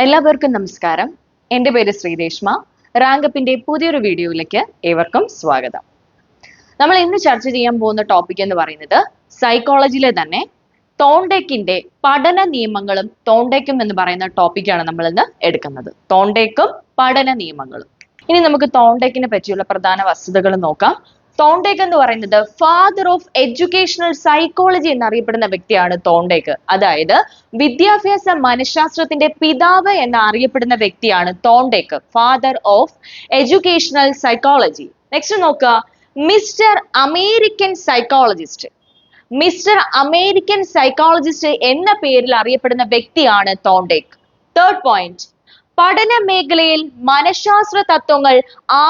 എല്ലാവർക്കും നമസ്കാരം. എന്റെ പേര് ശ്രീരേഷ്മ. റാങ്കപ്പിന്റെ പുതിയൊരു വീഡിയോയിലേക്ക് ഏവർക്കും സ്വാഗതം. നമ്മൾ ഇന്ന് ചർച്ച ചെയ്യാൻ പോകുന്ന ടോപ്പിക് എന്ന് പറയുന്നത് സൈക്കോളജിയിലെ തന്നെ തോണ്ടേക്കിന്റെ പഠന നിയമങ്ങളും തോണ്ടേക്കും എന്ന് പറയുന്ന ടോപ്പിക്കാണ് നമ്മൾ ഇന്ന് എടുക്കുന്നത്. തോണ്ടേക്കും പഠന നിയമങ്ങളും. ഇനി നമുക്ക് തോണ്ടേക്കിനെ പറ്റിയുള്ള പ്രധാന വസ്തുതകൾ നോക്കാം. തോണ്ടേക്ക് എന്ന് പറയുന്നത് ഫാദർ ഓഫ് എഡ്യൂക്കേഷണൽ സൈക്കോളജി എന്നറിയപ്പെടുന്ന വ്യക്തിയാണ് തോണ്ടേക്ക് അതായത് വിദ്യാഭ്യാസ മനഃശാസ്ത്രത്തിന്റെ പിതാവ് എന്ന് അറിയപ്പെടുന്ന വ്യക്തിയാണ് Thorndike father of educational psychology next നോക്കുക. Mister American psychologist mister American psychologist എന്ന പേരിൽ അറിയപ്പെടുന്ന വ്യക്തിയാണ് തോണ്ടേക്ക് തേർഡ് പോയിന്റ് പഠന മേഖലയിൽ മനഃശാസ്ത്ര തത്വങ്ങൾ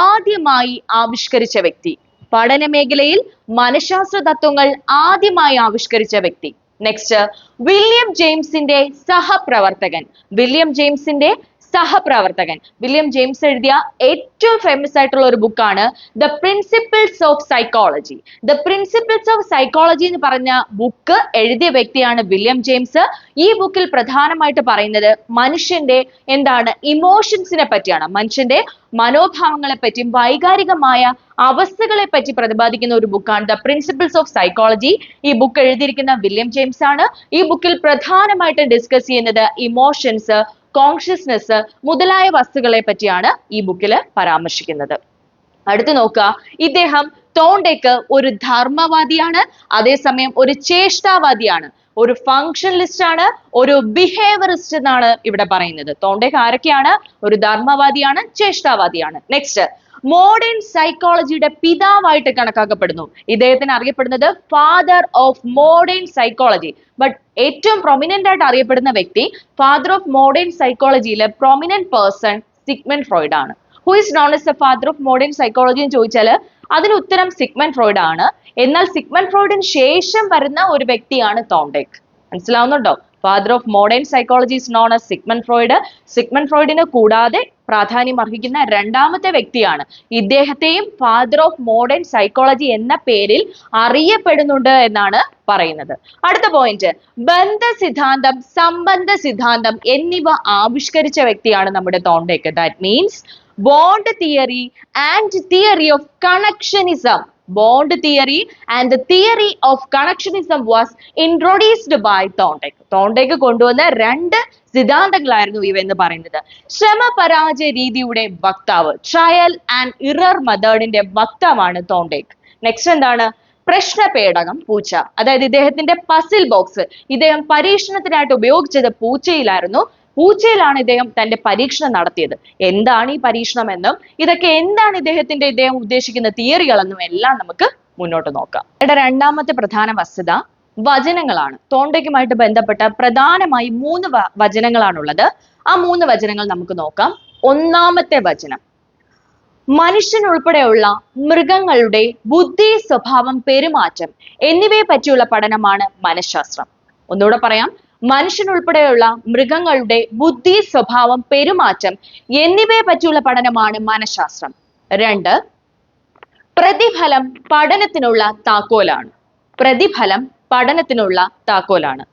ആദ്യമായി ആവിഷ്കരിച്ച വ്യക്തി. പഠന മേഖലയിൽ മനഃശാസ്ത്ര തത്വങ്ങൾ ആദ്യമായി ആവിഷ്കരിച്ച വ്യക്തി. നെക്സ്റ്റ് വില്യം ജെയിംസിന്റെ സഹപ്രവർത്തകൻ. വില്യം ജെയിംസിന്റെ സഹപ്രവർത്തകൻ. വില്യം ജെയിംസ് എഴുതിയ ഏറ്റവും ഫേമസ് ആയിട്ടുള്ള ഒരു ബുക്കാണ് the principles of psychology the principles of psychology എന്ന് പറഞ്ഞ ബുക്ക് എഴുതിയ വ്യക്തിയാണ് വില്യം ജെയിംസ്. ഈ ബുക്കിൽ പ്രധാനമായിട്ട് പറയുന്നത് മനുഷ്യന്റെ എന്താണ് ഇമോഷൻസിനെ പറ്റിയാണ്. മനുഷ്യന്റെ മനോഭാവങ്ങളെ പറ്റിയും വൈകാരികമായ അവസ്ഥകളെ പറ്റി പ്രതിപാദിക്കുന്ന ഒരു ബുക്കാണ് ദ പ്രിൻസിപ്പിൾസ് ഓഫ് സൈക്കോളജി ഈ ബുക്ക് എഴുതിയിരിക്കുന്ന വില്യം ജെയിംസ് ആണ്. ഈ ബുക്കിൽ പ്രധാനമായിട്ട് ഡിസ്കസ് ചെയ്യുന്നത് ഇമോഷൻസ് കോൺഷ്യസ്നെസ് മുതലായ വസ്തുക്കളെ പറ്റിയാണ് ഈ ബുക്കിൽ പരാമർശിക്കുന്നത്. അടുത്ത് നോക്കുക. ഇദ്ദേഹം തോണ്ടേക്ക് ഒരു ധർമ്മവാദിയാണ് അതേസമയം ഒരു ചേഷ്ടാവാദിയാണ്. ഒരു ഫങ്ഷണലിസ്റ്റ് ആണ് ഒരു ബിഹേവിയറിസ്റ്റ് എന്നാണ് ഇവിടെ പറയുന്നത്. തോണ്ടേക്ക് ആരൊക്കെയാണ്? ഒരു ധർമ്മവാദിയാണ് ചേഷ്ടാവാദിയാണ്. നെക്സ്റ്റ് മോഡേൺ സൈക്കോളജിയുടെ പിതാവായിട്ട് കണക്കാക്കപ്പെടുന്നു. ഇദ്ദേഹത്തിന് അറിയപ്പെടുന്നത് father of modern psychology but ഏറ്റവും പ്രൊമിനന്റ് ആയിട്ട് അറിയപ്പെടുന്ന വ്യക്തി ഫാദർ ഓഫ് മോഡേൺ സൈക്കോളജിയിലെ പ്രൊമിനന്റ് പേഴ്സൺ സിഗ്മൻ ഫ്രോയിഡ് ആണ്. Who is known as a father of modern psychology എന്ന് ചോദിച്ചാൽ അതിന് ഉത്തരം സിഗ്മൻ ഫ്രോയിഡ് ആണ്. എന്നാൽ സിഗ്മൻ ഫ്രോയിഡിന് ശേഷം വരുന്ന ഒരു വ്യക്തിയാണ് തോണ്ടേക്ക് മനസ്സിലാവുന്നുണ്ടോ? Father of modern psychology is known as Sigmund Freud Sigmund ഫ്രോയിഡിനെ കൂടാതെ പ്രാധാന്യം അർഹിക്കുന്ന രണ്ടാമത്തെ വ്യക്തിയാണ്. ഇദ്ദേഹത്തെയും ഫാദർ ഓഫ് മോഡേൺ സൈക്കോളജി എന്ന പേരിൽ അറിയപ്പെടുന്നുണ്ട് എന്നാണ് പറയുന്നത്. അടുത്ത പോയിന്റ് ബന്ധ സിദ്ധാന്തം സംബന്ധ സിദ്ധാന്തം എന്നിവ ആവിഷ്കരിച്ച വ്യക്തിയാണ് നമ്മുടെ Thorndike that means bond theory and theory of connectionism bond theory and the theory of connectionism was introduced by Thorndike Thorndike കൊണ്ടുവന്ന രണ്ട് സിദ്ധാന്തങ്ങളായിരുന്നു ഇവ എന്ന് പറയുന്നത്. ശ്രമപരാജയ രീതിയുടെ വക്താവ് ട്രയൽ ആൻഡ് ഇറർ മെത്തേഡിന്റെ വക്താവാണ് തോണ്ടേക്ക് നെക്സ്റ്റ് എന്താണ്? പ്രശ്നപേടകം പൂച്ച. അതായത് ഇദ്ദേഹത്തിന്റെ പസിൽ ബോക്സ് ഇദ്ദേഹം പരീക്ഷണത്തിനായിട്ട് ഉപയോഗിച്ചത് പൂച്ചയിലായിരുന്നു. പൂച്ചയിലാണ് ഇദ്ദേഹം തന്റെ പരീക്ഷണം നടത്തിയത്. എന്താണ് ഈ പരീക്ഷണം എന്നും ഇതൊക്കെ എന്താണ് ഇദ്ദേഹത്തിന്റെ ഇദ്ദേഹം ഉദ്ദേശിക്കുന്ന തിയറികളെന്നും എല്ലാം നമുക്ക് മുന്നോട്ട് നോക്കാം. ഇവിടെ രണ്ടാമത്തെ പ്രധാന വസ്തുത വചനങ്ങളാണ്. തോണ്ടയ്ക്കുമായിട്ട് ബന്ധപ്പെട്ട പ്രധാനമായി മൂന്ന് വചനങ്ങളാണുള്ളത്. ആ മൂന്ന് വചനങ്ങൾ നമുക്ക് നോക്കാം. ഒന്നാമത്തെ വചനം. മനുഷ്യൻ ഉൾപ്പെടെയുള്ള മൃഗങ്ങളുടെ ബുദ്ധി സ്വഭാവം പെരുമാറ്റം എന്നിവയെ പറ്റിയുള്ള പഠനമാണ് മനഃശാസ്ത്രം. ഒന്നുകൂടെ പറയാം. മനുഷ്യൻ ഉൾപ്പെടെയുള്ള മൃഗങ്ങളുടെ ബുദ്ധി സ്വഭാവം പെരുമാറ്റം എന്നിവയെ പറ്റിയുള്ള പഠനമാണ് മനഃശാസ്ത്രം. രണ്ട് പ്രതിഫലം പഠനത്തിനുള്ള താക്കോലാണ്. പ്രതിഫലം പഠനത്തിനുള്ള താക്കോലാണ്.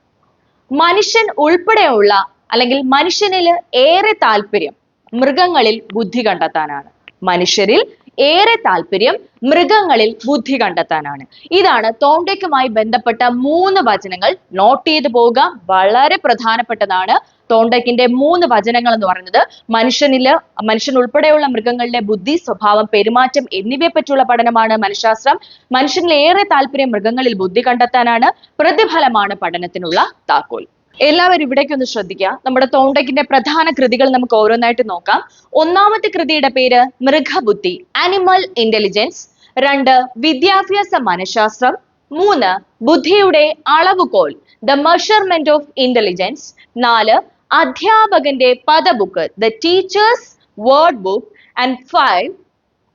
മനുഷ്യൻ ഉൾപ്പെടെയുള്ള അല്ലെങ്കിൽ മനുഷ്യനിൽ ഏറെ താല്പര്യം മൃഗങ്ങളിൽ ബുദ്ധി കണ്ടെത്താനാണ്. മനുഷ്യരിൽ ഏറെ താല്പര്യം മൃഗങ്ങളിൽ ബുദ്ധി കണ്ടെത്താനാണ്. ഇതാണ് തോണ്ടയ്ക്കുമായി ബന്ധപ്പെട്ട മൂന്ന് വചനങ്ങൾ. നോട്ട് ചെയ്തു പോവുക. വളരെ പ്രധാനപ്പെട്ടതാണ് തോണ്ടയ്ക്കിന്റെ മൂന്ന് വചനങ്ങൾ എന്ന് പറയുന്നത്. മനുഷ്യനിൽ മനുഷ്യൻ ഉൾപ്പെടെയുള്ള മൃഗങ്ങളുടെ ബുദ്ധി സ്വഭാവം പെരുമാറ്റം എന്നിവയെ പറ്റിയുള്ള പഠനമാണ് മനഃശാസ്ത്രം. മനുഷ്യനിൽ ഏറെ താല്പര്യം മൃഗങ്ങളിൽ ബുദ്ധി കണ്ടെത്താനാണ്. പ്രതിഫലമാണ് പഠനത്തിനുള്ള താക്കോൽ. എല്ലാവരും ഇവിടേക്ക് ഒന്ന് ശ്രദ്ധിക്കുക നമ്മുടെ തോണ്ടയ്ക്കിന്റെ പ്രധാന കൃതികൾ നമുക്ക് ഓരോന്നായിട്ട് നോക്കാം. ഒന്നാമത്തെ കൃതിയുടെ പേര് മൃഗബുദ്ധി ആനിമൽ ഇന്റലിജൻസ് രണ്ട് വിദ്യാഭ്യാസ മനഃശാസ്ത്രം മൂന്ന് ബുദ്ധിയുടെ അളവുകോൽ ദ മെഷർമെന്റ് ഓഫ് ഇന്റലിജൻസ് നാല് അധ്യാപകന്റെ പദബുക്ക് the teacher's word book and five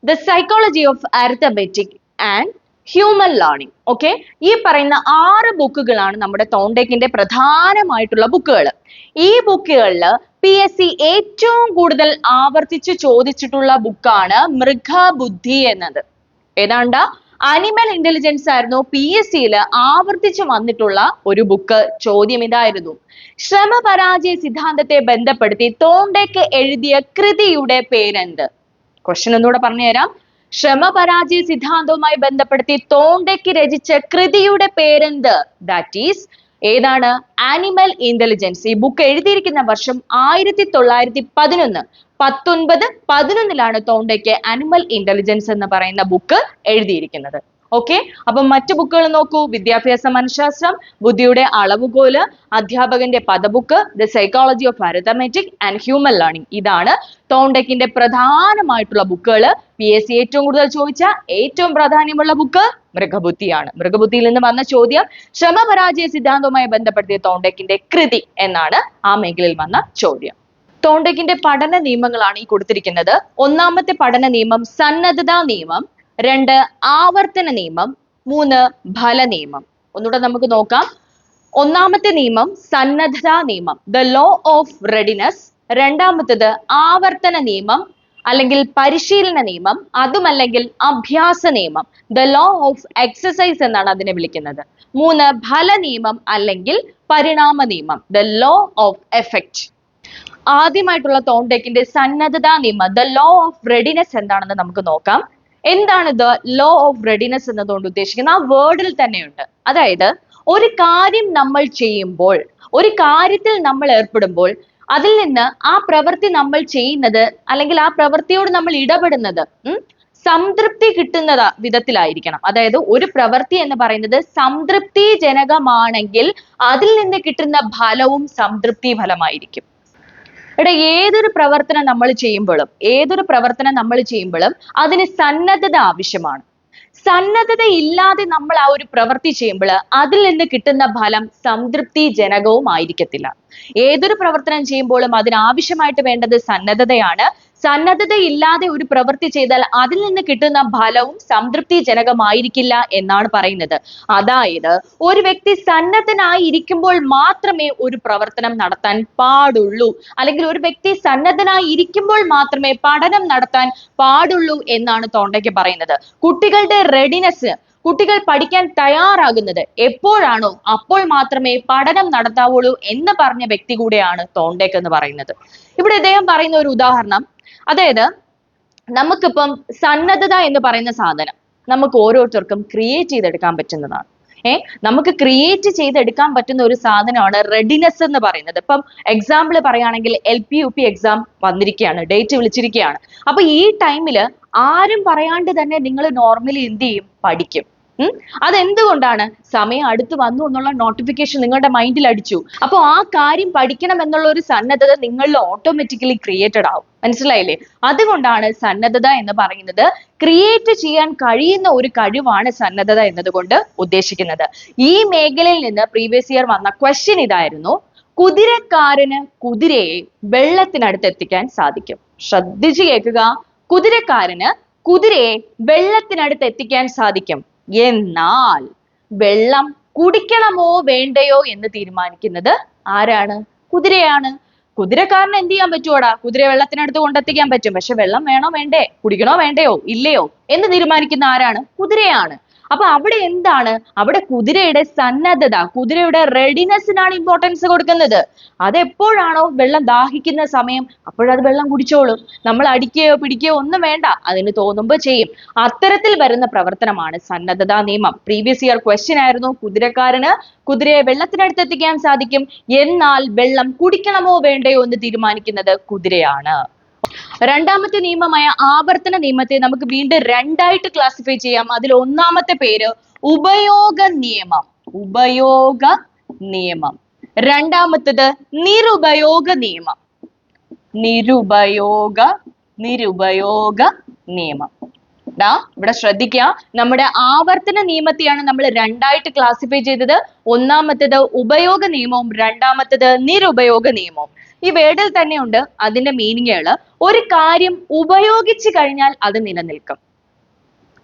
the psychology of arithmetic and human learning okay ഈ പറയുന്ന ആറ് ബുക്കുകളാണ് നമ്മുടെ തോണ്ടേക്കിന്റെ പ്രധാനമായിട്ടുള്ള ബുക്കുകൾ. ഈ ബുക്കുകളിൽ പി എസ് സി ഏറ്റവും കൂടുതൽ ആവർത്തിച്ച് ചോദിച്ചിട്ടുള്ള ബുക്കാണ് മൃഗബുദ്ധി എന്നത്. ഏതാണ്ട് അനിമൽ ഇന്റലിജൻസ് ആയിരുന്നു പി എസ് സിയിൽ ആവർത്തിച്ച് വന്നിട്ടുള്ള ഒരു ബുക്ക് ചോദ്യം ഇതായിരുന്നു. ശ്രമപരാജയ സിദ്ധാന്തത്തെ ബന്ധപ്പെടുത്തി തോണ്ടയ്ക്ക് എഴുതിയ കൃതിയുടെ പേരെന്ത്? ക്വസ്റ്റ്യൻ ഒന്നുകൂടെ പറഞ്ഞുതരാം. ശ്രമപരാജയ സിദ്ധാന്തവുമായി ബന്ധപ്പെടുത്തി തോണ്ടയ്ക്ക് രചിച്ച കൃതിയുടെ പേരെന്ത്? ദാറ്റ് ഈസ് ഏതാണ്? ആനിമൽ ഇന്റലിജൻസ് ഈ ബുക്ക് എഴുതിയിരിക്കുന്ന വർഷം ആയിരത്തി തൊള്ളായിരത്തി പതിനൊന്ന് പത്തൊൻപത് പതിനൊന്നിലാണ് തോണ്ടയ്ക്ക് ആനിമൽ ഇന്റലിജൻസ് എന്ന് പറയുന്ന ബുക്ക് എഴുതിയിരിക്കുന്നത്. ഓക്കെ അപ്പം മറ്റു ബുക്കുകൾ നോക്കൂ. വിദ്യാഭ്യാസ മനഃശാസ്ത്രം ബുദ്ധിയുടെ അളവുകോൽ അധ്യാപകന്റെ പദബുക്ക് the psychology of arithmetic and human learning ഇതാണ് തോണ്ടക്കിന്റെ പ്രധാനമായിട്ടുള്ള ബുക്കുകൾ പി എസ് സി ഏറ്റവും കൂടുതൽ ചോദിച്ച ഏറ്റവും പ്രാധാന്യമുള്ള ബുക്ക് മൃഗബുദ്ധിയാണ്. മൃഗബുദ്ധിയിൽ നിന്ന് വന്ന ചോദ്യം ശ്രമപരാജയ സിദ്ധാന്തവുമായി ബന്ധപ്പെടുത്തിയ തോണ്ടക്കിന്റെ കൃതി എന്നാണ് ആ മേഖലയിൽ വന്ന ചോദ്യം. തോണ്ടക്കിന്റെ പഠന നിയമങ്ങളാണ് ഈ കൊടുത്തിരിക്കുന്നത്. ഒന്നാമത്തെ പഠന നിയമം സന്നദ്ധതാ നിയമം. രണ്ട് ആവർത്തന നിയമം. മൂന്ന് ഫല നിയമം. ഒന്നുകൂടെ നമുക്ക് നോക്കാം. ഒന്നാമത്തെ നിയമം സന്നദ്ധതാ നിയമം. ദ ലോ ഓഫ് റെഡിനെസ് രണ്ടാമത്തേത് ആവർത്തന നിയമം അല്ലെങ്കിൽ പരിശീലന നിയമം. അതുമല്ലെങ്കിൽ അഭ്യാസ നിയമം. ദ ലോ ഓഫ് എക്സസൈസ് എന്നാണ് അതിനെ വിളിക്കുന്നത്. മൂന്ന് ഫല നിയമം അല്ലെങ്കിൽ പരിണാമ നിയമം. ദ ലോ ഓഫ് എഫക്റ്റ് ആദ്യമായിട്ടുള്ള തോണ്ടേക്കിന്റെ സന്നദ്ധതാ നിയമം ദ ലോ ഓഫ് റെഡിനെസ് എന്താണെന്ന് നമുക്ക് നോക്കാം. എന്താണ് ദ ലോ ഓഫ് റെഡിനെസ് എന്നതുകൊണ്ട് ഉദ്ദേശിക്കുന്നത്? ആ വേർഡിൽ തന്നെയുണ്ട്. അതായത് ഒരു കാര്യം നമ്മൾ ചെയ്യുമ്പോൾ ഒരു കാര്യത്തിൽ നമ്മൾ ഏർപ്പെടുമ്പോൾ അതിൽ നിന്ന് ആ പ്രവൃത്തി നമ്മൾ ചെയ്യുന്നത് അല്ലെങ്കിൽ ആ പ്രവൃത്തിയോട് നമ്മൾ ഇടപെടുന്നത് സംതൃപ്തി കിട്ടുന്ന വിധത്തിലായിരിക്കണം. അതായത് ഒരു പ്രവൃത്തി എന്ന് പറയുന്നത് സംതൃപ്തി ജനകമാണെങ്കിൽ അതിൽ നിന്ന് കിട്ടുന്ന ഫലവും സംതൃപ്തി ഫലമായിരിക്കും. ഇവിടെ ഏതൊരു പ്രവർത്തനം നമ്മൾ ചെയ്യുമ്പോഴും ഏതൊരു പ്രവർത്തനം നമ്മൾ ചെയ്യുമ്പോഴും അതിന് സന്നദ്ധത ആവശ്യമാണ്. സന്നദ്ധത ഇല്ലാതെ നമ്മൾ ആ ഒരു പ്രവൃത്തി ചെയ്യുമ്പോൾ അതിൽ നിന്ന് കിട്ടുന്ന ഫലം സംതൃപ്തി ജനകവും ആയിരിക്കത്തില്ല ഏതൊരു പ്രവർത്തനം ചെയ്യുമ്പോഴും അതിന് ആവശ്യമായിട്ട് വേണ്ടത് സന്നദ്ധതയാണ്. സന്നദ്ധത ഇല്ലാതെ ഒരു പ്രവൃത്തി ചെയ്താൽ അതിൽ നിന്ന് കിട്ടുന്ന ഫലവും സംതൃപ്തി ജനകമായിരിക്കില്ല എന്നാണ് പറയുന്നത്. അതായത് ഒരു വ്യക്തി സന്നദ്ധനായി ഇരിക്കുമ്പോൾ മാത്രമേ ഒരു പ്രവർത്തനം നടത്താൻ പാടുള്ളൂ. അല്ലെങ്കിൽ ഒരു വ്യക്തി സന്നദ്ധനായി ഇരിക്കുമ്പോൾ മാത്രമേ പഠനം നടത്താൻ പാടുള്ളൂ എന്നാണ് തോണ്ടയ്ക്ക് പറയുന്നത്. കുട്ടികളുടെ റെഡിനെസ് കുട്ടികൾ പഠിക്കാൻ തയ്യാറാകുന്നത് എപ്പോഴാണോ അപ്പോൾ മാത്രമേ പഠനം നടത്താവുള്ളൂ എന്ന് പറഞ്ഞ വ്യക്തി കൂടെയാണ് തോണ്ടേക്ക് എന്ന് പറയുന്നത്. ഇവിടെ ഇദ്ദേഹം പറയുന്ന ഒരു ഉദാഹരണം അതായത് നമുക്കിപ്പം സന്നദ്ധത എന്ന് പറയുന്ന സാധനം നമുക്ക് ഓരോരുത്തർക്കും ക്രിയേറ്റ് ചെയ്തെടുക്കാൻ പറ്റുന്നതാണ്. ഏ? നമുക്ക് ക്രിയേറ്റ് ചെയ്തെടുക്കാൻ പറ്റുന്ന ഒരു സാധനമാണ് റെഡിനെസ് എന്ന് പറയുന്നത്. ഇപ്പം എക്സാമ്പിൾ പറയുകയാണെങ്കിൽ L P U P exam വന്നിരിക്കുകയാണ് ഡേറ്റ് വിളിച്ചിരിക്കുകയാണ്. അപ്പൊ ഈ ടൈമിൽ ആരും പറയാണ്ട് തന്നെ നിങ്ങൾ നോർമലി എന്ത് ചെയ്യും? പഠിക്കും. അതെന്തുകൊണ്ടാണ്? സമയം അടുത്ത് വന്നു എന്നുള്ള നോട്ടിഫിക്കേഷൻ നിങ്ങളുടെ മൈൻഡിൽ അടിച്ചു. അപ്പോൾ ആ കാര്യം പഠിക്കണം എന്നുള്ള ഒരു സന്നദ്ധത നിങ്ങളിൽ ഓട്ടോമാറ്റിക്കലി ക്രിയേറ്റഡ് ആവും. മനസ്സിലായില്ലേ? അതുകൊണ്ടാണ് സന്നദ്ധത എന്ന് പറയുന്നത് ക്രിയേറ്റ് ചെയ്യാൻ കഴിയുന്ന ഒരു കഴിവാണ് സന്നദ്ധത എന്നതുകൊണ്ട് ഉദ്ദേശിക്കുന്നത്. ഈ മേഖലയിൽ നിന്ന് പ്രീവിയസ് ഇയർ വന്ന ക്വസ്റ്റ്യൻ ഇതായിരുന്നു. കുതിരക്കാരന് കുതിരയെ വെള്ളത്തിനടുത്ത് എത്തിക്കാൻ സാധിക്കും. ശ്രദ്ധിച്ചു കേൾക്കുക. കുതിരക്കാരന് കുതിരയെ വെള്ളത്തിനടുത്ത് എത്തിക്കാൻ സാധിക്കും. എന്നാൽ വെള്ളം കുടിക്കണമോ വേണ്ടയോ എന്ന് തീരുമാനിക്കുന്നത് ആരാണ്? കുതിരയാണ്. കുതിരക്കാരന് എന്ത് ചെയ്യാൻ പറ്റുമോടാ കുതിര വെള്ളത്തിനടുത്ത് കൊണ്ടെത്തിക്കാൻ പറ്റും. പക്ഷെ വെള്ളം വേണോ വേണ്ടേ? കുടിക്കണോ വേണ്ടയോ? ഇല്ലയോ? എന്ന് തീരുമാനിക്കുന്ന ആരാണ്? കുതിരയാണ്. അപ്പൊ അവിടെ എന്താണ്? അവിടെ കുതിരയുടെ സന്നദ്ധത കുതിരയുടെ റെഡിനെസ്സിനാണ് ഇമ്പോർട്ടൻസ് കൊടുക്കുന്നത്. അതെപ്പോഴാണോ വെള്ളം ദാഹിക്കുന്ന സമയം അപ്പോഴത് വെള്ളം കുടിച്ചോളും. നമ്മൾ അടിക്കുകയോ പിടിക്കുകയോ ഒന്നും വേണ്ട അതിന് തോന്നുമ്പോൾ ചെയ്യും. അത്തരത്തിൽ വരുന്ന പ്രവർത്തനമാണ് സന്നദ്ധതാ നിയമം. പ്രീവിയസ് ഇയർ ക്വസ്റ്റ്യൻ ആയിരുന്നു കുതിരക്കാരന് കുതിരയെ വെള്ളത്തിനടുത്ത് എത്തിക്കാൻ സാധിക്കും. എന്നാൽ വെള്ളം കുടിക്കണമോ വേണ്ടയോ എന്ന് തീരുമാനിക്കുന്നത് കുതിരയാണ്. രണ്ടാമത്തെ നിയമമായ ആവർത്തന നിയമത്തെ നമുക്ക് വീണ്ടും രണ്ടായിട്ട് ക്ലാസിഫൈ ചെയ്യാം. അതിൽ ഒന്നാമത്തെ പേര് ഉപയോഗ നിയമം. ഉപയോഗ നിയമം. രണ്ടാമത്തത് നിരുപയോഗ നിയമം. നിരുപയോഗ നിരുപയോഗ നിയമം. ദാ ഇവിടെ ശ്രദ്ധിക്കുക. നമ്മുടെ ആവർത്തന നിയമത്തെയാണ് നമ്മൾ രണ്ടായിട്ട് ക്ലാസിഫൈ ചെയ്തത്. ഒന്നാമത്തേത് ഉപയോഗ നിയമവും രണ്ടാമത്തേത് നിരുപയോഗ നിയമവും. ഈ വേർഡിൽ തന്നെയുണ്ട് അതിന്റെ മീനിങ്ങുകൾ ഒരു കാര്യം ഉപയോഗിച്ചു കഴിഞ്ഞാൽ അത് നിലനിൽക്കും.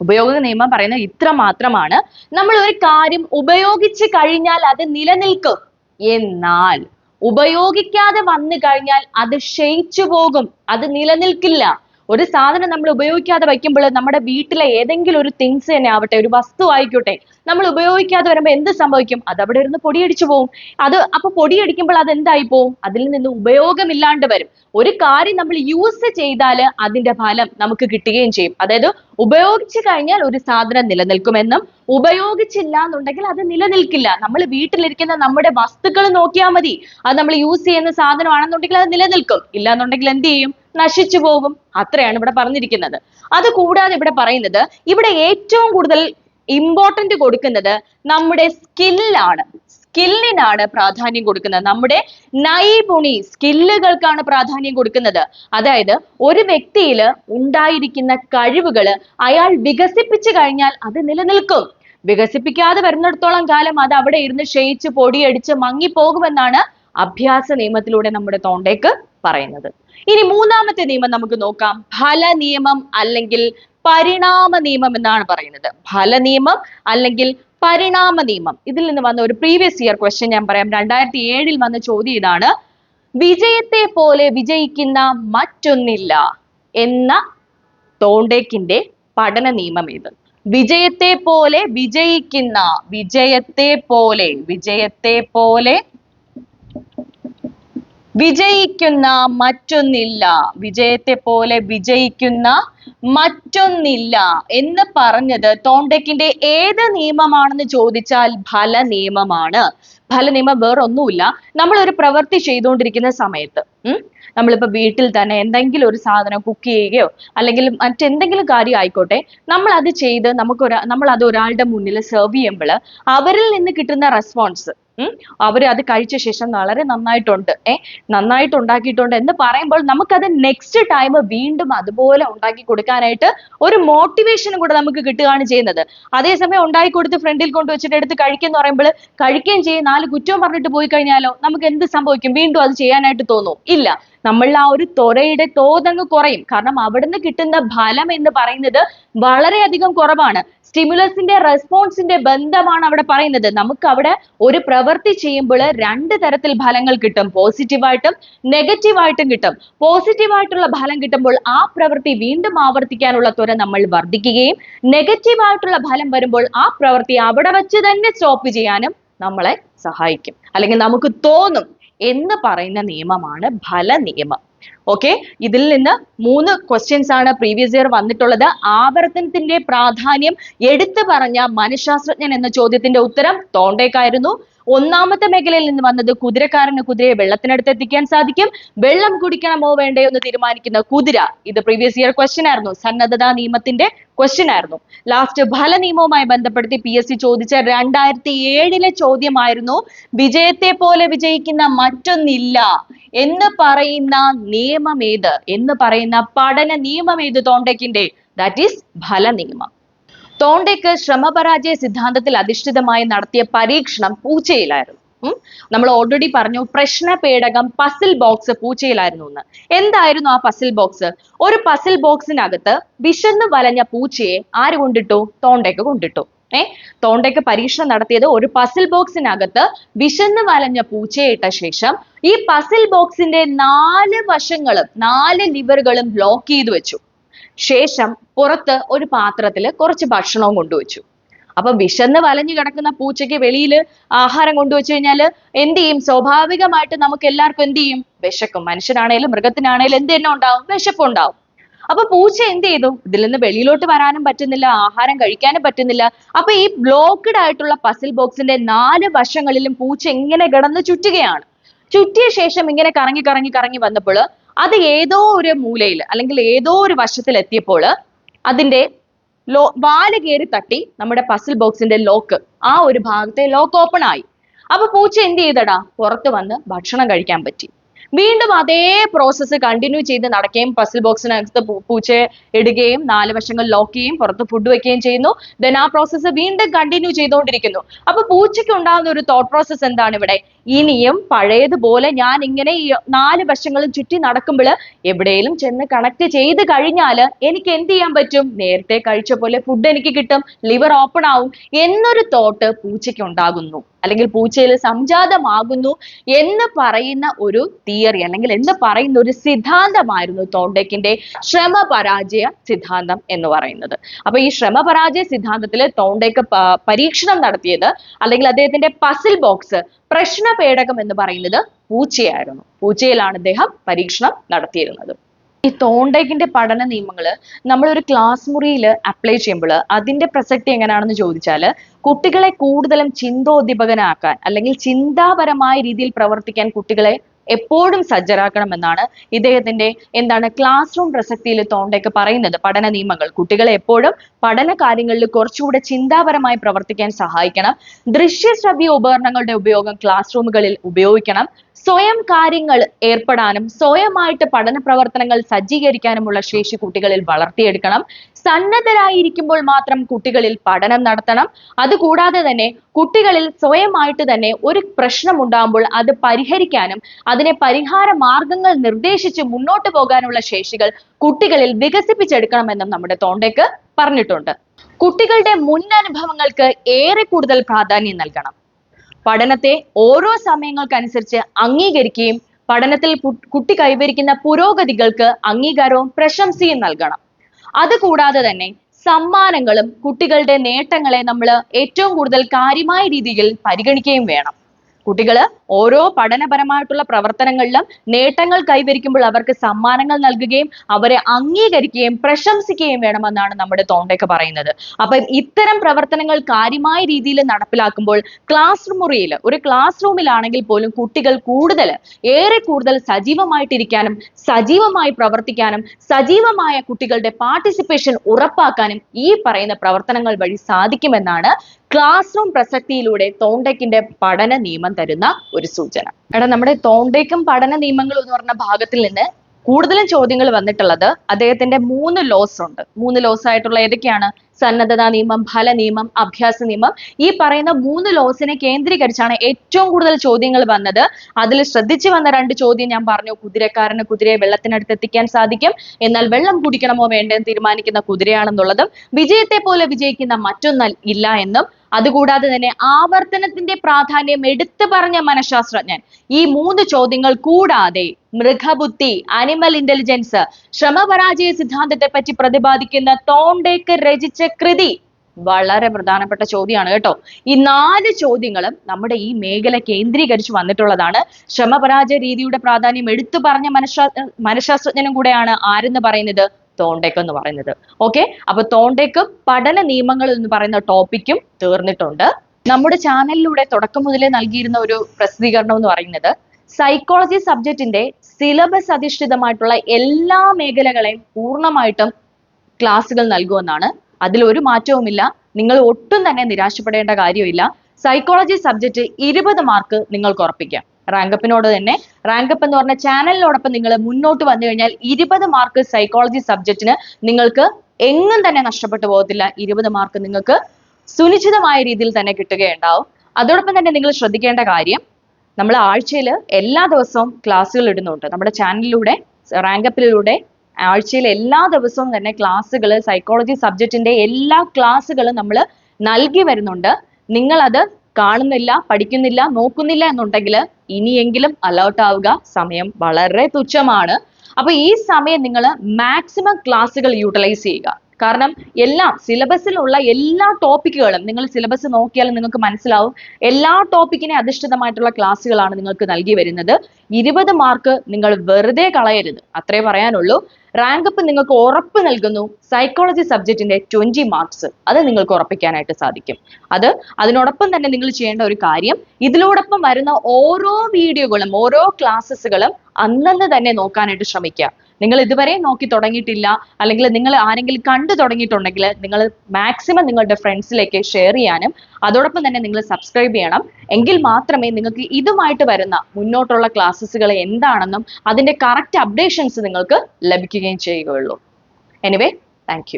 ഉപയോഗ നിയമം പറയുന്നത് ഇത്ര മാത്രമാണ്. നമ്മൾ ഒരു കാര്യം ഉപയോഗിച്ചു കഴിഞ്ഞാൽ അത് നിലനിൽക്കും. എന്നാൽ ഉപയോഗിക്കാതെ വന്നു കഴിഞ്ഞാൽ അത് ക്ഷയിച്ചു പോകും. അത് നിലനിൽക്കില്ല. ഒരു സാധനം നമ്മൾ ഉപയോഗിക്കാതെ വയ്ക്കുമ്പോൾ നമ്മുടെ വീട്ടിലെ ഏതെങ്കിലും ഒരു തിങ്സ് തന്നെ ആവട്ടെ ഒരു വസ്തു ആയിക്കോട്ടെ നമ്മൾ ഉപയോഗിക്കാതെ വരുമ്പോൾ എന്ത് സംഭവിക്കും? അത് അവിടെ ഇരുന്ന് പൊടിയടിച്ചു പോകും അത് അപ്പൊ പൊടിയടിക്കുമ്പോൾ അത് എന്തായി പോവും? അതിൽ നിന്ന് ഉപയോഗമില്ലാണ്ട് വരും. ഒരു കാര്യം നമ്മൾ യൂസ് ചെയ്താൽ അതിന്റെ ഫലം നമുക്ക് കിട്ടുകയും ചെയ്യും. അതായത് ഉപയോഗിച്ചു കഴിഞ്ഞാൽ ഒരു സാധനം നിലനിൽക്കുമെന്നും ഉപയോഗിച്ചില്ല എന്നുണ്ടെങ്കിൽ അത് നിലനിൽക്കില്ല. നമ്മൾ വീട്ടിലിരിക്കുന്ന നമ്മുടെ വസ്തുക്കൾ നോക്കിയാൽ മതി. അത് നമ്മൾ യൂസ് ചെയ്യുന്ന സാധനമാണെന്നുണ്ടെങ്കിൽ അത് നിലനിൽക്കും. ഇല്ല എന്നുണ്ടെങ്കിൽ എന്ത് ചെയ്യും? നശിച്ചു പോകും. അത്രയാണ് ഇവിടെ പറഞ്ഞിരിക്കുന്നത്. അത് കൂടാതെ ഇവിടെ പറയുന്നത് ഇവിടെ ഏറ്റവും കൂടുതൽ ഇമ്പോർട്ടന്റ് കൊടുക്കുന്നത് നമ്മുടെ സ്കില്ലാണ് സ്കില്ലിനാണ് പ്രാധാന്യം കൊടുക്കുന്നത്. നമ്മുടെ നൈപുണി സ്കില്ലുകൾക്കാണ് പ്രാധാന്യം കൊടുക്കുന്നത്. അതായത് ഒരു വ്യക്തിയിൽ ഉണ്ടായിരിക്കുന്ന കഴിവുകൾ അയാൾ വികസിപ്പിച്ചു കഴിഞ്ഞാൽ അത് നിലനിൽക്കും. വികസിപ്പിക്കാതെ വരുന്നിടത്തോളം കാലം അത് അവിടെ ഇരുന്ന് ക്ഷയിച്ച് പൊടിയടിച്ച് മങ്ങിപ്പോകുമെന്നാണ് അഭ്യാസ നിയമത്തിലൂടെ നമ്മുടെ തോണ്ടേക്ക് പറയുന്നത്. ഇനി മൂന്നാമത്തെ നിയമം നമുക്ക് നോക്കാം. ഫല നിയമം അല്ലെങ്കിൽ പരിണാമ നിയമം എന്നാണ് പറയുന്നത്. ഫല നിയമം അല്ലെങ്കിൽ പരിണാമ നിയമം. ഇതിൽ നിന്ന് വന്ന ഒരു പ്രീവിയസ് ഇയർ ക്വസ്റ്റ്യൻ ഞാൻ പറയാം. രണ്ടായിരത്തി ഏഴിൽ വന്ന ചോദ്യം ഇതാണ്. വിജയത്തെ പോലെ വിജയിക്കുന്ന മറ്റൊന്നില്ല എന്ന തോണ്ടേക്കിന്റെ പഠന നിയമം ഇത്. വിജയത്തെ പോലെ വിജയിക്കുന്ന വിജയത്തെ പോലെ വിജയത്തെ പോലെ വിജയിക്കുന്ന മറ്റൊന്നില്ല. വിജയത്തെ പോലെ വിജയിക്കുന്ന മറ്റൊന്നില്ല എന്ന് പറഞ്ഞത് തോണ്ടക്കിന്റെ ഏത് നിയമമാണെന്ന് ചോദിച്ചാൽ ഫല നിയമമാണ് ഫല നിയമം വേറെ ഒന്നുമില്ല നമ്മൾ ഒരു പ്രവൃത്തി ചെയ്തുകൊണ്ടിരിക്കുന്ന സമയത്ത് ഉം നമ്മളിപ്പോ വീട്ടിൽ തന്നെ എന്തെങ്കിലും ഒരു സാധനം കുക്ക് ചെയ്യുകയോ അല്ലെങ്കിൽ മറ്റെന്തെങ്കിലും കാര്യം ആയിക്കോട്ടെ നമ്മൾ അത് ചെയ്ത് നമുക്ക് ഒരാ നമ്മൾ അത് ഒരാളുടെ മുന്നിൽ സെർവ് ചെയ്യുമ്പോൾ അവരിൽ നിന്ന് കിട്ടുന്ന റെസ്പോൺസ് അവർ അത് കഴിച്ച ശേഷം വളരെ നന്നായിട്ടുണ്ട്. ഏ? നന്നായിട്ട് ഉണ്ടാക്കിയിട്ടുണ്ട് എന്ന് പറയുമ്പോൾ നമുക്കത് നെക്സ്റ്റ് ടൈം വീണ്ടും അതുപോലെ ഉണ്ടാക്കി കൊടുക്കാനായിട്ട് ഒരു മോട്ടിവേഷനും കൂടെ നമുക്ക് കിട്ടുകയാണ് ചെയ്യുന്നത്. അതേസമയം ഉണ്ടാക്കി കൊടുത്ത് ഫ്രണ്ടിൽ കൊണ്ട് വെച്ചിട്ട് എടുത്ത് എന്ന് പറയുമ്പോൾ കഴിക്കുകയും ചെയ്യും. നാല് കുറ്റവും പറഞ്ഞിട്ട് പോയി കഴിഞ്ഞാലോ? നമുക്ക് എന്ത് സംഭവിക്കും? വീണ്ടും അത് ചെയ്യാനായിട്ട് തോന്നും. ഇല്ല. നമ്മളിൽ ആ ഒരു ത്വരയുടെ തോതങ്ങ് കുറയും. കാരണം അവിടുന്ന് കിട്ടുന്ന ഫലം എന്ന് പറയുന്നത് വളരെയധികം കുറവാണ്. സ്റ്റിമുലസിന്റെ റെസ്പോൺസിന്റെ ബന്ധമാണ് അവിടെ പറയുന്നത്. നമുക്ക് അവിടെ ഒരു പ്രവൃത്തി ചെയ്യുമ്പോൾ രണ്ട് തരത്തിൽ ഫലങ്ങൾ കിട്ടും. പോസിറ്റീവായിട്ടും നെഗറ്റീവായിട്ടും കിട്ടും. പോസിറ്റീവായിട്ടുള്ള ഫലം കിട്ടുമ്പോൾ ആ പ്രവൃത്തി വീണ്ടും ആവർത്തിക്കാനുള്ള ത്വര നമ്മൾ വർദ്ധിക്കുകയും നെഗറ്റീവായിട്ടുള്ള ഫലം വരുമ്പോൾ ആ പ്രവൃത്തി അവിടെ വെച്ച് തന്നെ സ്റ്റോപ്പ് ചെയ്യാനും നമ്മളെ സഹായിക്കും. അല്ലെങ്കിൽ നമുക്ക് തോന്നും എന്ന് പറയുന്ന നിയമമാണ് ഫല നിയമം ഓക്കെ ഇതിൽ നിന്ന് മൂന്ന് ക്വസ്റ്റ്യൻസ് ആണ് പ്രീവിയസ് ഇയർ വന്നിട്ടുള്ളത്. ആവർത്തനത്തിന്റെ പ്രാധാന്യം എടുത്തു പറഞ്ഞ മനഃശാസ്ത്രജ്ഞൻ എന്ന ചോദ്യത്തിന്റെ ഉത്തരം തോണ്ടേക്കായിരുന്നു. ഒന്നാമത്തെ മേഖലയിൽ നിന്ന് വന്നത് കുതിരക്കാരന് കുതിരയെ വെള്ളത്തിനടുത്ത് എത്തിക്കാൻ സാധിക്കും. വെള്ളം കുടിക്കണമോ വേണ്ടയോ എന്ന് തീരുമാനിക്കുന്ന കുതിര ഇത് പ്രീവിയസ് ഇയർ ക്വസ്റ്റ്യൻ ആയിരുന്നു. സന്നദ്ധതാ നിയമത്തിന്റെ ക്വസ്റ്റ്യൻ ആയിരുന്നു. ലാസ്റ്റ് ഫല നിയമവുമായി ബന്ധപ്പെടുത്തി പി എസ് സി ചോദിച്ച രണ്ടായിരത്തി ഏഴിലെ ചോദ്യമായിരുന്നു വിജയത്തെ പോലെ വിജയിക്കുന്ന മറ്റൊന്നില്ല എന്ന് പറയുന്ന നിയമം ഏത്? എന്ന് പറയുന്ന പഠന നിയമം ഏത് തോണ്ടയ്ക്കിന്റെ ദാറ്റ് ഈസ് ഫല നിയമം. തോണ്ടയ്ക്ക് ശ്രമപരാജയ സിദ്ധാന്തത്തിൽ അധിഷ്ഠിതമായി നടത്തിയ പരീക്ഷണം പൂച്ചയിലായിരുന്നു. നമ്മൾ ഓൾറെഡി പറഞ്ഞു പ്രശ്ന പേടകം പസിൽ ബോക്സ് പൂച്ചയിലായിരുന്നു എന്ന്. എന്തായിരുന്നു ആ പസിൽ ബോക്സ് ഒരു പസിൽ ബോക്സിനകത്ത് വിശന്ന് വലഞ്ഞ പൂച്ചയെ ആര് കൊണ്ടിട്ടു? തോണ്ടയ്ക്ക് കൊണ്ടിട്ടു. ഏ? തോണ്ടയ്ക്ക് പരീക്ഷണം നടത്തിയത് ഒരു പസിൽ ബോക്സിനകത്ത് വിശന്ന് വലഞ്ഞ പൂച്ചയെ ഇട്ട ശേഷം ഈ പസിൽ ബോക്സിന്റെ നാല് വശങ്ങളും നാല് ലിവറുകളും ബ്ലോക്ക് ചെയ്തു വെച്ചു. ശേഷം പുറത്ത് ഒരു പാത്രത്തിൽ കുറച്ച് ഭക്ഷണവും കൊണ്ടുവച്ചു. അപ്പൊ വിശന്ന് വലഞ്ഞു കിടക്കുന്ന പൂച്ചയ്ക്ക് വെളിയിൽ ആഹാരം കൊണ്ടുവച്ചു കഴിഞ്ഞാൽ എന്ത് ചെയ്യും? സ്വാഭാവികമായിട്ട് നമുക്ക് എല്ലാവർക്കും എന്ത് ചെയ്യും? വിശക്കും. മനുഷ്യനാണേലും മൃഗത്തിനാണേലും എന്ത് തന്നെ ഉണ്ടാവും? വിശപ്പുണ്ടാവും അപ്പൊ പൂച്ച എന്ത് ചെയ്തു? ഇതിൽ നിന്ന് വെളിയിലോട്ട് വരാനും പറ്റുന്നില്ല ആഹാരം കഴിക്കാനും പറ്റുന്നില്ല. അപ്പൊ ഈ ബ്ലോക്ക്ഡ് ആയിട്ടുള്ള പസിൽ ബോക്സിന്റെ നാല് വശങ്ങളിലും പൂച്ച ഇങ്ങനെ കിടന്ന് ചുറ്റുകയാണ്. ചുറ്റിയ ശേഷം ഇങ്ങനെ കറങ്ങി കറങ്ങി കറങ്ങി വന്നപ്പോൾ അത് ഏതോ ഒരു മൂലയിൽ അല്ലെങ്കിൽ ഏതോ ഒരു വശത്തിൽ എത്തിയപ്പോൾ അതിന്റെ ലോ വാൽ കയറി തട്ടി നമ്മുടെ പസിൽ ബോക്സിന്റെ ലോക്ക് ആ ഒരു ഭാഗത്തെ ലോക്ക് ഓപ്പൺ ആയി. അപ്പൊ പൂച്ച എന്ത് ചെയ്തടാ? പുറത്ത് വന്ന് ഭക്ഷണം കഴിക്കാൻ പറ്റി. വീണ്ടും അതേ പ്രോസസ്സ് കണ്ടിന്യൂ ചെയ്ത് നടക്കുകയും പസിൽ ബോക്സിനകത്ത് പൂച്ചയെ ഇടുകയും നാല് വശങ്ങൾ ലോക്ക് ചെയ്യും പുറത്ത് ഫുഡ് വെക്കുകയും ചെയ്യുന്നു. ദെൻ ആ പ്രോസസ്സ് വീണ്ടും കണ്ടിന്യൂ ചെയ്തുകൊണ്ടിരിക്കുന്നു. അപ്പൊ പൂച്ചയ്ക്ക് ഉണ്ടാകുന്ന ഒരു തോട്ട് പ്രോസസ്സ് എന്താണ് ഇവിടെ? ഇനിയും പഴയതുപോലെ ഞാൻ ഇങ്ങനെ നാല് വശങ്ങളും ചുറ്റി നടക്കുമ്പോൾ എവിടെയെങ്കിലും ചെന്ന് കണക്ട് ചെയ്ത് കഴിഞ്ഞാൽ എനിക്ക് എന്ത് ചെയ്യാൻ പറ്റും? നേരത്തെ കഴിച്ച പോലെ ഫുഡ് എനിക്ക് കിട്ടും. ലിവർ ഓപ്പൺ ആവും. എന്നൊരു തോട്ട് പൂച്ചയ്ക്ക് ഉണ്ടാകുന്നു. അല്ലെങ്കിൽ പൂച്ചയിൽ സംജാതമാകുന്നു എന്ന് പറയുന്ന ഒരു തിയറി അല്ലെങ്കിൽ എന്ന് പറയുന്ന ഒരു സിദ്ധാന്തമായിരുന്നു തോണ്ടേക്കിന്റെ ശ്രമപരാജയ സിദ്ധാന്തം എന്ന് പറയുന്നത്. അപ്പൊ ഈ ശ്രമപരാജയ സിദ്ധാന്തത്തിൽ തോണ്ടേക്ക് പരീക്ഷണം നടത്തിയത് അല്ലെങ്കിൽ അദ്ദേഹത്തിന്റെ പസിൽ ബോക്സ് പ്രശ്ന പേടകം എന്ന് പറയുന്നത് പൂച്ചയായിരുന്നു. പൂച്ചയിലാണ് അദ്ദേഹം പരീക്ഷണം നടത്തിയിരുന്നത്. ഈ തോണ്ടേക്കിന്റെ പഠന നിയമങ്ങൾ നമ്മൾ ഒരു ക്ലാസ് മുറിയിൽ അപ്ലൈ ചെയ്യുമ്പോൾ അതിന്റെ പ്രസക്തി എങ്ങനെയാണെന്ന് ചോദിച്ചാൽ കുട്ടികളെ കൂടുതലും ചിന്തോദ്ദീപകനാക്കാൻ അല്ലെങ്കിൽ ചിന്താപരമായ രീതിയിൽ പ്രവർത്തിക്കാൻ കുട്ടികളെ എപ്പോഴും സജ്ജരാക്കണമെന്നാണ് ഇദ്ദേഹത്തിന്റെ എന്താണ് ക്ലാസ് റൂം പ്രസക്തിയിൽ തോണ്ടയ്ക്ക് പറയുന്നത്. പഠന നിയമങ്ങൾ. കുട്ടികളെ എപ്പോഴും പഠന കാര്യങ്ങളിൽ കുറച്ചുകൂടെ ചിന്താപരമായി പ്രവർത്തിക്കാൻ സഹായിക്കണം. ദൃശ്യശ്രവ്യ ഉപകരണങ്ങളുടെ ഉപയോഗം ക്ലാസ് റൂമുകളിൽ ഉപയോഗിക്കണം. സ്വയം കാര്യങ്ങൾ ഏർപ്പെടാനും സ്വയമായിട്ട് പഠന പ്രവർത്തനങ്ങൾ സജ്ജീകരിക്കാനുമുള്ള ശേഷി കുട്ടികളിൽ വളർത്തിയെടുക്കണം. സന്നദ്ധരായിരിക്കുമ്പോൾ മാത്രം കുട്ടികളിൽ പഠനം നടത്തണം. അതുകൂടാതെ തന്നെ കുട്ടികളിൽ സ്വയമായിട്ട് തന്നെ ഒരു പ്രശ്നം ഉണ്ടാകുമ്പോൾ അത് പരിഹരിക്കാനും അതിനെ പരിഹാര മാർഗങ്ങൾ നിർദ്ദേശിച്ച് മുന്നോട്ട് പോകാനുള്ള ശേഷികൾ കുട്ടികളിൽ വികസിപ്പിച്ചെടുക്കണമെന്നും നമ്മുടെ തോണ്ടേക്ക് പറഞ്ഞിട്ടുണ്ട്. കുട്ടികളുടെ മുൻ അനുഭവങ്ങൾക്ക് ഏറെ കൂടുതൽ പ്രാധാന്യം നൽകണം. പഠനത്തെ ഓരോ സമയങ്ങൾക്കനുസരിച്ച് അംഗീകരിക്കുകയും പഠനത്തിൽ കുട്ടി കൈവരിക്കുന്ന പുരോഗതികൾക്ക് അംഗീകാരവും പ്രശംസയും നൽകണം. അതുകൂടാതെ തന്നെ സമ്മാനങ്ങളും കുട്ടികളുടെ നേട്ടങ്ങളെ നമ്മൾ ഏറ്റവും കൂടുതൽ കാര്യമായ രീതിയിൽ പരിഗണിക്കുകയും വേണം. കുട്ടികൾ ഓരോ പഠനപരമായിട്ടുള്ള പ്രവർത്തനങ്ങളിലും നേട്ടങ്ങൾ കൈവരിക്കുമ്പോൾ അവർക്ക് സമ്മാനങ്ങൾ നൽകുകയും അവരെ അംഗീകരിക്കുകയും പ്രശംസിക്കുകയും വേണമെന്നാണ് നമ്മുടെ തോണ്ടൊക്കെ പറയുന്നത്. അപ്പം ഇത്തരം പ്രവർത്തനങ്ങൾ കാര്യമായ രീതിയിൽ നടപ്പിലാക്കുമ്പോൾ ക്ലാസ് മുറിയിൽ ഒരു ക്ലാസ് റൂമിലാണെങ്കിൽ പോലും കുട്ടികൾ കൂടുതൽ ഏറെ കൂടുതൽ സജീവമായിട്ടിരിക്കാനും സജീവമായി പ്രവർത്തിക്കാനും സജീവമായ കുട്ടികളുടെ പാർട്ടിസിപ്പേഷൻ ഉറപ്പാക്കാനും ഈ പറയുന്ന പ്രവർത്തനങ്ങൾ വഴി സാധിക്കുമെന്നാണ് ക്ലാസ് റൂം പ്രസക്തിയിലൂടെ തോണ്ടയ്ക്കിന്റെ പഠന നിയമം തരുന്ന ഒരു സൂചന. എടാ നമ്മുടെ തോണ്ടയ്ക്കും പഠന നിയമങ്ങളും എന്ന് പറഞ്ഞ ഭാഗത്തിൽ നിന്ന് കൂടുതലും ചോദ്യങ്ങൾ വന്നിട്ടുള്ളത് അദ്ദേഹത്തിന്റെ മൂന്ന് ലോസ് ഉണ്ട്. മൂന്ന് ലോസ് ആയിട്ടുള്ള ഏതൊക്കെയാണ്? സന്നദ്ധതാ നിയമം ഫല നിയമം അഭ്യാസ നിയമം. ഈ പറയുന്ന മൂന്ന് ലോസിനെ കേന്ദ്രീകരിച്ചാണ് ഏറ്റവും കൂടുതൽ ചോദ്യങ്ങൾ വന്നത്. അതിൽ ശ്രദ്ധിച്ചു വന്ന രണ്ട് ചോദ്യം ഞാൻ പറഞ്ഞു. കുതിരക്കാരന് കുതിരയെ വെള്ളത്തിനടുത്ത് എത്തിക്കാൻ സാധിക്കും. എന്നാൽ വെള്ളം കുടിക്കണമോ വേണ്ടെന്ന് തീരുമാനിക്കുന്ന കുതിരയാണെന്നുള്ളതും വിജയത്തെ പോലെ വിജയിക്കുന്ന മറ്റൊന്നൽ ഇല്ല എന്നും അതുകൂടാതെ തന്നെ ആവർത്തനത്തിന്റെ പ്രാധാന്യം എടുത്തു പറഞ്ഞ മനഃശാസ്ത്രജ്ഞൻ ഈ മൂന്ന് ചോദ്യങ്ങൾ കൂടാതെ മൃഗബുദ്ധി അനിമൽ ഇന്റലിജൻസ് ശ്രമപരാജയ സിദ്ധാന്തത്തെ പറ്റി പ്രതിപാദിക്കുന്ന തോണ്ടേക്ക് രചിച്ച കൃതി വളരെ പ്രധാനപ്പെട്ട ചോദ്യമാണ് കേട്ടോ. ഈ നാല് ചോദ്യങ്ങളും നമ്മുടെ ഈ മേഖല കേന്ദ്രീകരിച്ച് വന്നിട്ടുള്ളതാണ്. ശ്രമപരാജയ രീതിയുടെ പ്രാധാന്യം എടുത്തു പറഞ്ഞ മനഃശാ മനഃശാസ്ത്രജ്ഞനും കൂടെയാണ് ആരെന്ന് പറയുന്നത്? തോണ്ടേക്ക് എന്ന് പറയുന്നത്. ഓക്കെ അപ്പൊ തോണ്ടേക്കും പഠന നിയമങ്ങൾ എന്ന് പറയുന്ന ടോപ്പിക്കും തീർന്നിട്ടുണ്ട്. നമ്മുടെ ചാനലിലൂടെ തുടക്കം മുതലേ നൽകിയിരുന്ന ഒരു പ്രസിദ്ധീകരണം എന്ന് പറയുന്നത് സൈക്കോളജി സബ്ജക്റ്റിന്റെ സിലബസ് അധിഷ്ഠിതമായിട്ടുള്ള എല്ലാ മേഖലകളെയും പൂർണമായിട്ടും ക്ലാസ്സുകൾ നൽകുമെന്നാണ്. അതിൽ ഒരു മാറ്റവുമില്ല. നിങ്ങൾ ഒട്ടും തന്നെ നിരാശപ്പെടേണ്ട കാര്യമില്ല. സൈക്കോളജി സബ്ജക്റ്റ് ഇരുപത് മാർക്ക് നിങ്ങൾക്ക് ഉറപ്പിക്കാം. റാങ്കപ്പിനോട് തന്നെ. റാങ്കപ്പ് എന്ന് പറഞ്ഞ ചാനലിനോടൊപ്പം നിങ്ങൾ മുന്നോട്ട് വന്നു കഴിഞ്ഞാൽ ഇരുപത് മാർക്ക് സൈക്കോളജി സബ്ജക്റ്റിന് നിങ്ങൾക്ക് എങ്ങും തന്നെ നഷ്ടപ്പെട്ടു പോകത്തില്ല. ഇരുപത് മാർക്ക് നിങ്ങൾക്ക് സുനിശ്ചിതമായ രീതിയിൽ തന്നെ കിട്ടുകയുണ്ടാവും. അതോടൊപ്പം തന്നെ നിങ്ങൾ ശ്രദ്ധിക്കേണ്ട കാര്യം നമ്മൾ ആഴ്ചയിൽ എല്ലാ ദിവസവും ക്ലാസ്സുകൾ ഇടുന്നുണ്ട്. നമ്മുടെ ചാനലിലൂടെ റാങ്കപ്പിലൂടെ ആഴ്ചയിൽ എല്ലാ ദിവസവും തന്നെ ക്ലാസ്സുകൾ സൈക്കോളജി സബ്ജക്റ്റിന്റെ എല്ലാ ക്ലാസ്സുകളും നമ്മൾ നൽകി വരുന്നുണ്ട്. നിങ്ങൾ അത് കാണുന്നില്ല പഠിക്കുന്നില്ല നോക്കുന്നില്ല എന്നുണ്ടെങ്കിൽ ഇനിയെങ്കിലും അലേർട്ട് ആവുക. സമയം വളരെ തുച്ഛമാണ്. അപ്പൊ ഈ സമയം നിങ്ങൾ മാക്സിമം ക്ലാസ്സുകൾ യൂട്ടിലൈസ് ചെയ്യുക. കാരണം എല്ലാം സിലബസിലുള്ള എല്ലാ ടോപ്പിക്കുകളും നിങ്ങൾ സിലബസ് നോക്കിയാൽ നിങ്ങൾക്ക് മനസ്സിലാവും. എല്ലാ ടോപ്പിക്കിനെ അധിഷ്ഠിതമായിട്ടുള്ള ക്ലാസ്സുകളാണ് നിങ്ങൾക്ക് നൽകി വരുന്നത്. ഇരുപത് മാർക്ക് നിങ്ങൾ വെറുതെ കളയരുത്. അത്രേ പറയാനുള്ളൂ. റാങ്ക് അപ്പ് നിങ്ങൾക്ക് ഉറപ്പ് നൽകുന്നു സൈക്കോളജി സബ്ജക്റ്റിന്റെ ട്വന്റി മാർക്സ് അത് നിങ്ങൾക്ക് ഉറപ്പിക്കാനായിട്ട് സാധിക്കും. അത് അതിനോടൊപ്പം തന്നെ നിങ്ങൾ ചെയ്യേണ്ട ഒരു കാര്യം ഇതിനോടൊപ്പം വരുന്ന ഓരോ വീഡിയോകളും ഓരോ ക്ലാസ്സസുകളും അന്നന്ന് തന്നെ നോക്കാനായിട്ട് ശ്രമിക്കുക. നിങ്ങൾ ഇതുവരെ നോക്കി തുടങ്ങിയിട്ടില്ല അല്ലെങ്കിൽ നിങ്ങൾ ആരെങ്കിലും കണ്ടു തുടങ്ങിയിട്ടുണ്ടെങ്കിൽ നിങ്ങൾ മാക്സിമം നിങ്ങളുടെ ഫ്രണ്ട്സിലേക്ക് ഷെയർ ചെയ്യാനും അതോടൊപ്പം തന്നെ നിങ്ങൾ സബ്സ്ക്രൈബ് ചെയ്യണം. എങ്കിൽ മാത്രമേ നിങ്ങൾക്ക് ഇതുമായിട്ട് വരുന്ന മുന്നോട്ടുള്ള ക്ലാസ്സുകൾ എന്താണെന്നും അതിന്റെ കറക്റ്റ് അപ്ഡേഷൻസ് നിങ്ങൾക്ക് ലഭിക്കുകയും ചെയ്യുകയുള്ളൂ. Anyway thank